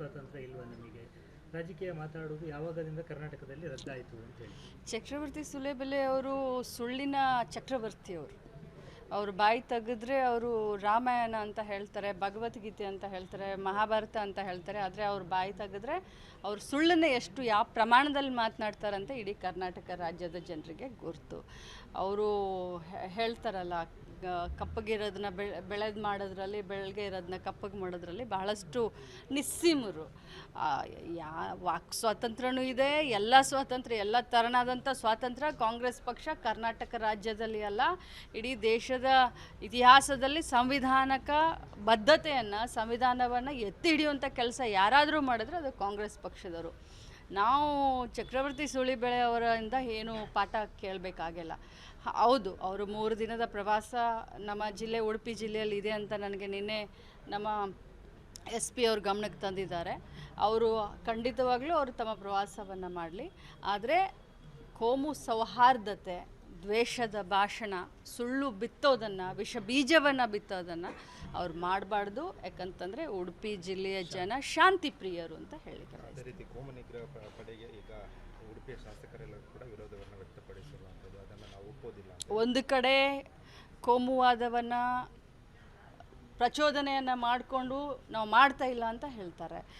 ಸ್ವಾತಂತ್ರ್ಯ ಇಲ್ವಾ ನಮಗೆ? ರಾಜಕೀಯ ಮಾತಾಡುವುದು ಯಾವಾಗದಿಂದ ಕರ್ನಾಟಕದಲ್ಲಿ ರದ್ದಾಯಿತು ಅಂತೇಳಿ ಚಕ್ರವರ್ತಿ ಸುಲೇಬೆಲೆ ಅವರು ಸುಳ್ಳಿನ ಚಕ್ರವರ್ತಿ ಅವರು ಬಾಯಿ ತೆಗೆದ್ರೆ ಅವರು ರಾಮಾಯಣ ಅಂತ ಹೇಳ್ತಾರೆ, ಭಗವದ್ಗೀತೆ ಅಂತ ಹೇಳ್ತಾರೆ, ಮಹಾಭಾರತ ಅಂತ ಹೇಳ್ತಾರೆ, ಆದರೆ ಅವ್ರು ಬಾಯಿ ತೆಗೆದ್ರೆ ಅವ್ರು ಸುಳ್ಳನ್ನ ಎಷ್ಟು ಯಾವ ಪ್ರಮಾಣದಲ್ಲಿ ಮಾತನಾಡ್ತಾರಂತ ಇಡೀ ಕರ್ನಾಟಕ ರಾಜ್ಯದ ಜನರಿಗೆ ಗುರ್ತು. ಅವರು ಹೇಳ್ತಾರಲ್ಲ ಕಪ್ಪಗಿರೋದನ್ನ ಬೆಳೆ, ಬೆಳೆದು ಮಾಡೋದ್ರಲ್ಲಿ ಬೆಳಗ್ಗೆ ಇರೋದನ್ನ ಕಪ್ಪಗೆ ಮಾಡೋದ್ರಲ್ಲಿ ಬಹಳಷ್ಟು ನಿಸ್ಸೀಮರು. ಯಾ, ವಾಕ್ ಸ್ವಾತಂತ್ರ್ಯನೂ ಇದೆ, ಎಲ್ಲ ಸ್ವಾತಂತ್ರ್ಯ, ಎಲ್ಲ ಥರನಾದಂಥ ಸ್ವಾತಂತ್ರ್ಯ ಕಾಂಗ್ರೆಸ್ ಪಕ್ಷ ಕರ್ನಾಟಕ ರಾಜ್ಯದಲ್ಲಿ ಅಲ್ಲ, ಇಡೀ ದೇಶದ ಇತಿಹಾಸದಲ್ಲಿ ಸಂವಿಧಾನಕ ಬದ್ಧತೆಯನ್ನು, ಸಂವಿಧಾನವನ್ನು ಎತ್ತಿ ಹಿಡಿಯುವಂಥ ಕೆಲಸ ಯಾರಾದರೂ ಮಾಡಿದ್ರೆ ಅದು ಕಾಂಗ್ರೆಸ್ ಪಕ್ಷದವರು. ನಾವು ಚಕ್ರವರ್ತಿ ಸುಳಿಬೆಳೆ ಅವರಿಂದ ಏನು ಪಾಠ ಕೇಳಬೇಕಾಗಿಲ್ಲ. ಹೌದು, ಅವರು ಮೂರು ದಿನದ ಪ್ರವಾಸ ನಮ್ಮ ಜಿಲ್ಲೆ, ಉಡುಪಿ ಜಿಲ್ಲೆಯಲ್ಲಿ ಇದೆ ಅಂತ ನನಗೆ ನಿನ್ನೆ ನಮ್ಮ ಎಸ್ ಪಿ ಅವ್ರ ಗಮನಕ್ಕೆ ತಂದಿದ್ದಾರೆ. ಅವರು ಖಂಡಿತವಾಗಲೂ ಅವರು ತಮ್ಮ ಪ್ರವಾಸವನ್ನು ಮಾಡಲಿ. ಆದರೆ ಕೋಮು ಸೌಹಾರ್ದತೆ ದ್ವೇಷದ ಭಾಷಣ ಸುಳ್ಳು ಬಿತ್ತೋದನ್ನು ವಿಷ ಬೀಜವನ್ನು ಬಿತ್ತೋದನ್ನು ಅವ್ರು ಮಾಡಬಾರ್ದು. ಯಾಕಂತಂದರೆ ಉಡುಪಿ ಜಿಲ್ಲೆಯ ಜನ ಶಾಂತಿ ಪ್ರಿಯರು ಅಂತ ಹೇಳಿದ್ದಾರೆ ಅದೇ ರೀತಿ ಕೋಮನಿಗ್ರಹ ಪಡೆಗೆ ಈಗ ಉಡುಪಿಯ ಕೂಡ ವಿರೋಧವನ್ನು ವ್ಯಕ್ತಪಡಿಸಿರುವಂಥದ್ದು. ಅದನ್ನು ನಾವು ಒಪ್ಪೋದಿಲ್ಲ ಒಂದು ಕಡೆ ಕೋಮುವಾದವನ್ನು ಪ್ರಚೋದನೆಯನ್ನು ಮಾಡಿಕೊಂಡು ನಾವು ಮಾಡ್ತಾ ಇಲ್ಲ ಅಂತ ಹೇಳ್ತಾರೆ.